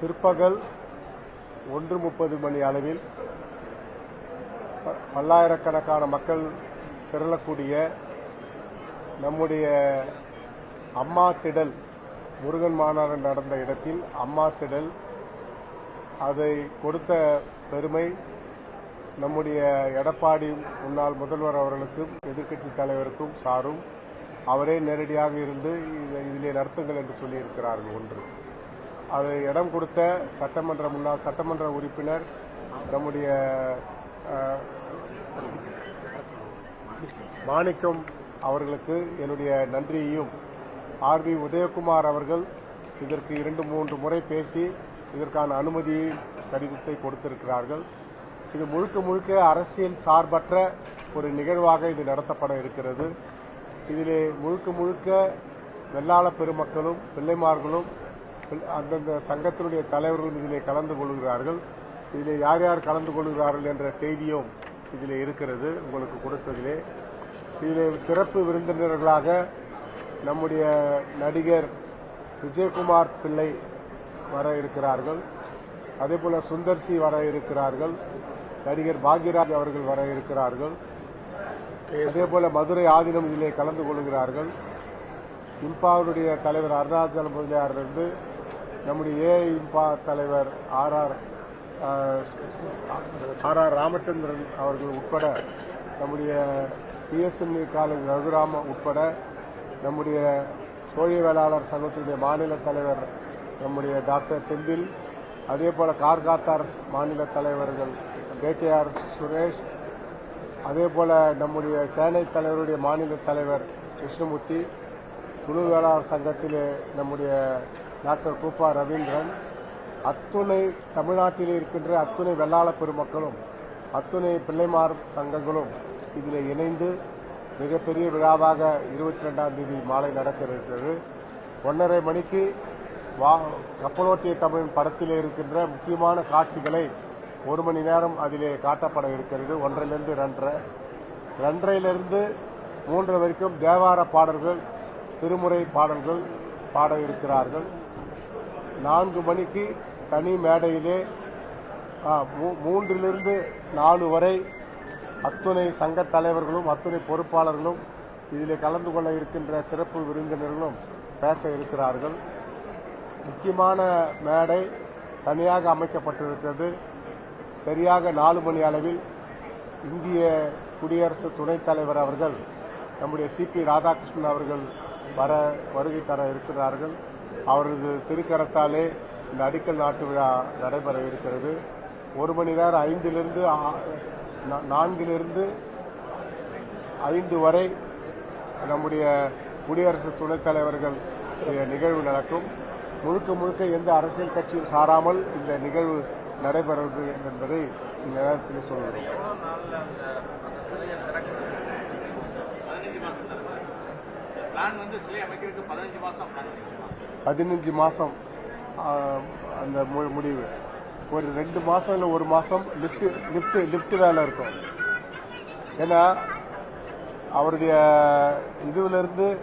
பிற்பகல் ஒன்று முப்பது மணி அளவில் ப- பல்லாயிரக்கணக்கான மக்கள் திரளக்கூடிய நம்முடைய அம்மா திடல் முருகன் மாநாடு நடந்த இடத்தில் அம்மா திடல் அதை கொடுத்த பெருமை நம்முடைய எடப்பாடி முன்னாள் முதல்வர் அவர்களுக்கும் எதிர்க்கட்சி தலைவருக்கும் சாரும் அவரே நேரடியாக இருந்து இதை- இதிலே நடத்துங்கள் என்று சொல்லியிருக்கிறார்கள் ஒன்று. அதை இடம் கொடுத்த சட்டமன்ற முன்னாள் சட்டமன்ற உறுப்பினர் நம்முடைய மாணிக்கம் அவர்களுக்கு என்னுடைய நன்றியையும் ஆர் பி உதயகுமார் அவர்கள் இதற்கு இரண்டு மூன்று முறை பேசி இதற்கான அனுமதி கடிதத்தை கொடுத்திருக்கிறார்கள். இது முழுக்க முழுக்க அரசியல் சார்பற்ற ஒரு நிகழ்வாக இது நடத்தப்பட இருக்கிறது. இதிலே முழுக்க முழுக்க வெள்ளாள பெருமக்களும் பிள்ளைமார்களும் அந்தந்த சங்கத்தினுடைய தலைவர்களும் இதிலே கலந்து கொள்கிறார்கள். இதிலே யார் யார் கலந்து கொள்கிறார்கள் என்ற செய்தியும் இதிலே இருக்கிறது உங்களுக்கு கொடுத்ததிலே. இதிலே சிறப்பு விருந்தினர்களாக நம்முடைய நடிகர் விஜயகுமார் பிள்ளை வர இருக்கிறார்கள். அதேபோல சுந்தர்சி வர இருக்கிறார்கள். நடிகர் பாக்யராஜ் அவர்கள் வர இருக்கிறார்கள். அதேபோல மதுரை ஆதீனம் இதிலே கலந்து கொள்கிறார்கள். இம்பாவுடைய தலைவர் அருணாச்சலம் முதலியாரிலிருந்து நம்முடைய ஏஐ இம்பா தலைவர் R R R R Ramachandran அவர்கள் உட்பட நம்முடைய பிஎஸ்என்இ காலேஜ் ரகுராம உட்பட நம்முடைய கோழி வேளாளர் சங்கத்தினுடைய மாநில தலைவர் நம்முடைய டாக்டர் செந்தில் அதே போல கார்காத்தார் மாநில தலைவர்கள் கே கே ஆர் சுரேஷ் அதே போல நம்முடைய சேனை தலைவருடைய மாநில தலைவர் கிருஷ்ணமூர்த்தி குழு வேளாளர் சங்கத்திலே நம்முடைய டாக்டர் கூப்பா ரவீந்திரன் அத்துணை தமிழ்நாட்டில் இருக்கின்ற அத்துணை வெள்ளாள பெருமக்களும் அத்துணை பிள்ளைமார் சங்கங்களும் இதில் இணைந்து மிகப்பெரிய விழாவாக இருபத்தி ரெண்டாம் தேதி மாலை நடக்க இருக்கிறது ஒன்றரை மணிக்கு வா கப்பலோட்டிய தமிழ் படத்தில் இருக்கின்ற முக்கியமான காட்சிகளை ஒரு மணி நேரம் அதிலே காட்டப்பட இருக்கிறது. ஒன்றிலிருந்து ரெண்டரை. ரெண்டரையிலிருந்து மூன்று வரைக்கும் தேவார பாடல்கள் திருமுறை பாடல்கள் பாட இருக்கிறார்கள். நான்கு மணிக்கு தனி மேடையிலே மூ- மூன்றிலிருந்து நாலு வரை அத்துணை சங்க தலைவர்களும் அத்துணை பொறுப்பாளர்களும் இதில் கலந்து கொள்ள இருக்கின்ற சிறப்பு விருந்தினர்களும் பேச இருக்கிறார்கள். முக்கியமான மேடை தனியாக அமைக்கப்பட்டிருக்கிறது. சரியாக நாலு மணி அளவில் இந்திய குடியரசு துணைத் தலைவர் அவர்கள் நம்முடைய சிபி ராதாகிருஷ்ணன் அவர்கள் வர வருகை தர இருக்கிறார்கள். அவரது திருக்கரத்தாலே இந்த அடிக்கல் நாட்டு விழா நடைபெற இருக்கிறது. ஒரு மணி நேரம் ஐந்திலிருந்து நான்கிலிருந்து ஐந்து வரை நம்முடைய குடியரசு துணைத் தலைவர்கள் நிகழ்வு நடக்கும். முழுக்க முழுக்க எந்த அரசியல் கட்சியும் சாராமல் இந்த நிகழ்வு நடைபெறுவது என்பதை இந்த நேரத்தில் சொல்கிறோம் எவ்வளோ நாளில் அந்த அந்த சிலையை திறக்கிறது பதினஞ்சு மாதம் பிளான் வந்து சிலை அமைக்கிறதுக்கு பதினஞ்சு மாதம் மாசம் அந்த மு- முடிவு. ஒரு ரெண்டு மாசம் இல்லை ஒரு மாசம் லிஃப்ட் லிஃப்ட் லிஃப்ட் வேலை இருக்கும். ஏன்னா அவருடைய இதுல இருந்து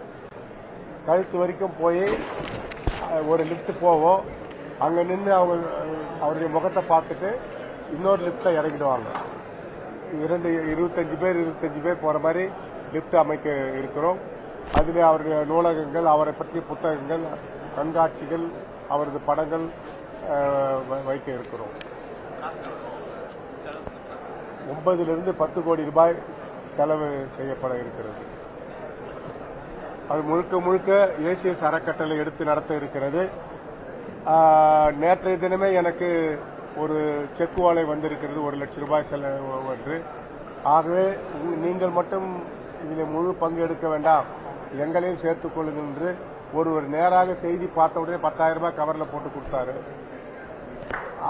கழுத்து வரைக்கும் போய் ஒரு லிஃப்ட் போவோம். அங்க நின்று அவங்க அவருடைய முகத்தை பார்த்துட்டு இன்னொரு லிஃப்ட்ல இறங்கிடுவாங்க. இரண்டு இருபத்தஞ்சு பேர் இருபத்தஞ்சு பேர் போற மாதிரி லிஃப்ட் அமைக்க இருக்கிறோம். அதில் அவருடைய நூலகங்கள் அவரை பற்றிய புத்தகங்கள் கண்காட்சிகள் அவரது படங்கள் வ- வைக்க இருக்கிறோம். ஒன்பதிலிருந்து பத்து கோடி ரூபாய் செலவு செய்யப்பட இருக்கிறது. அது முழுக்க முழுக்க ஏசிஎஸ் அறக்கட்டளை எடுத்து நடத்த இருக்கிறது. நேற்றைய தினமே எனக்கு ஒரு செக் ஓலை வந்திருக்கிறது. ஒரு லட்சம் ரூபாய் செலவு என்று ஆகவே நீங்கள் மட்டும் இதில் முழு பங்கு எடுக்க வேண்டாம். எங்களையும் சேர்த்துக் கொள்ளுங்கள் என்று ஒருவர் நேராக செய்தி பார்த்த உடனே பத்தாயிரம் ரூபாய் கவரில் போட்டு கொடுத்தாரு.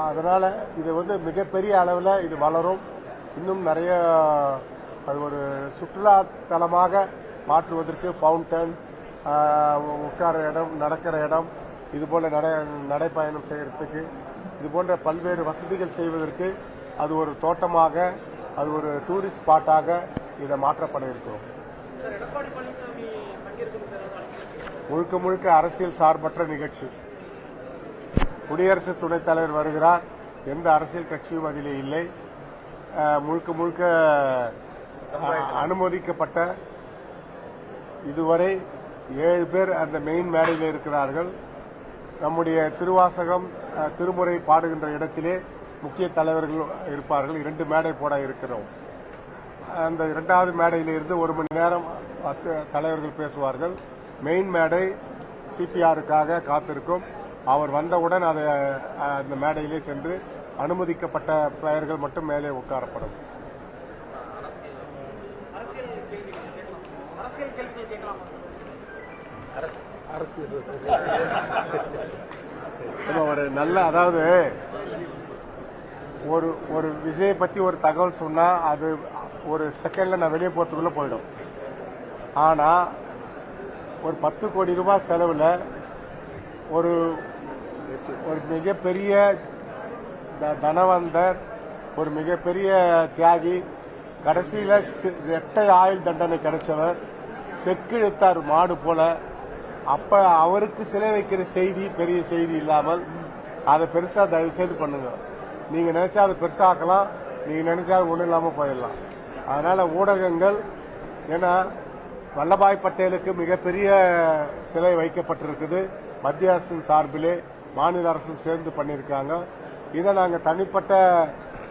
அதனால் இது வந்து மிகப்பெரிய அளவில் இது வளரும். இன்னும் நிறைய அது ஒரு சுற்றுலா தலமாக மாற்றுவதற்கு ஃபவுண்டன் உட்கார இடம் நடக்கிற இடம் இதுபோல் நடை நடைப்பயணம் செய்கிறதுக்கு இது போன்ற பல்வேறு வசதிகள் செய்வதற்கு அது ஒரு தோட்டமாக அது ஒரு டூரிஸ்ட் ஸ்பாட்டாக இதை மாற்றப்பட இருக்கிறோம். முழுக்க முழுக்க அரசியல் சார்பற்ற நிகழ்ச்சி. குடியரசு துணைத் தலைவர் வருகிறார். எந்த அரசியல் கட்சியும் அதிலே இல்லை. முழுக்க முழுக்க அனுமதிக்கப்பட்ட இதுவரை ஏழு பேர் அந்த மெயின் மேடையில் இருக்கிறார்கள். நம்முடைய திருவாசகம் திருமுறை பாடுகின்ற இடத்திலே முக்கிய தலைவர்கள் இருப்பார்கள். இரண்டு மேடை போட இருக்கிறோம். அந்த இரண்டாவது மேடையில் இருந்து ஒரு மணி நேரம் தலைவர்கள் பேசுவார்கள். மெயின் மேடை சிபிஆருக்காக காத்திருக்கும். அவர் வந்தவுடன் அதை அந்த மேடையிலே சென்று அனுமதிக்கப்பட்ட பெயர்கள் மட்டும் மேலே உட்காரப்படும். நம்ம ஒரு நல்ல அதாவது ஒரு ஒரு விஜயை பத்தி ஒரு தகவல் சொன்னா அது ஒரு செகண்ட்ல நான் வெளியே போறதுக்குள்ள போயிடும். ஆனா ஒரு பத்து கோடி ரூபாய் செலவுல ஒரு ஒரு மிகப்பெரிய த- தனவந்தர் ஒரு மிகப்பெரிய தியாகி கடைசியில இரட்டை ஆயுள் தண்டனை கிடைச்சவர் செக்கிழுத்தார் மாடு போல அப்ப அவருக்கு சிலை வைக்கிற செய்தி பெரிய செய்தி இல்லாமல் அதை பெருசா தயவு செய்து பண்ணுங்க. நீங்க நினைச்சா அதை பெருசாக்கலாம் நீங்க நினைச்சா அது இல்லாமல் இல்லாம போயிடலாம். அதனால் ஊடகங்கள் ஏன்னா வல்லபாய் பட்டேலுக்கு மிகப்பெரிய சிலை வைக்கப்பட்டிருக்குது. மத்திய அரசின் சார்பிலே மாநில அரசும் சேர்ந்து பண்ணியிருக்காங்க. இதை நாங்கள் தனிப்பட்ட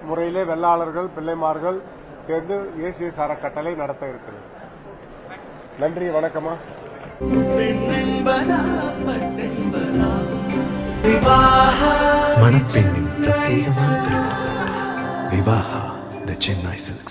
முறையிலே வெள்ளாளர்கள் பிள்ளைமார்கள் சேர்ந்து ஏசிஎஸ் அறக்கட்டளை நடத்த இருக்கிறது நன்றி வணக்கமா பெண்ணென்பதா மணப்பெண்ணின் பிரத்யேகமான திருமணம். Vivaha the Chennai silks.